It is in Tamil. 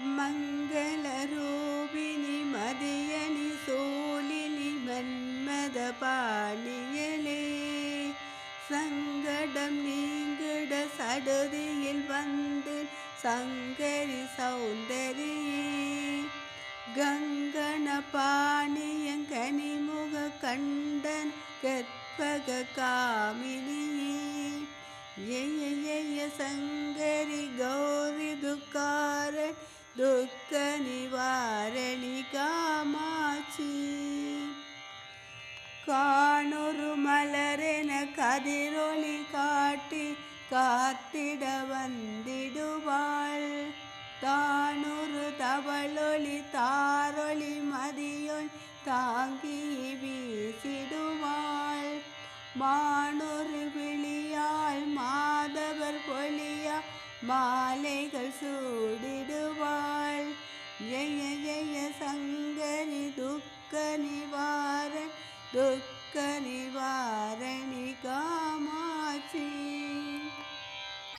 மங்களரூபிணி மதியணி சோழினி மன்மத பாணியலே. சங்கடம் நீங்கிட சடுதியில் வந்து சங்கரி சௌந்தரியே. கங்கண பாணியங்கனிமுக கண்டன் கற்பக காமினியே. ஜெய ஜெய சங்கரி கௌரி துக்கார துக்க நிவாரணி காமாட்சி. காணொரு மலரென கதிரொளி காட்டி காத்திட வந்திடுவாள். தானொரு தவளொளி தாரொளி மதியொள் தாங்கி வீசிடுவாள். மானொரு விழியால் மாதவர் பொழியா மாலைகள் சூடிடுவாள். निवारण दुःख निवारण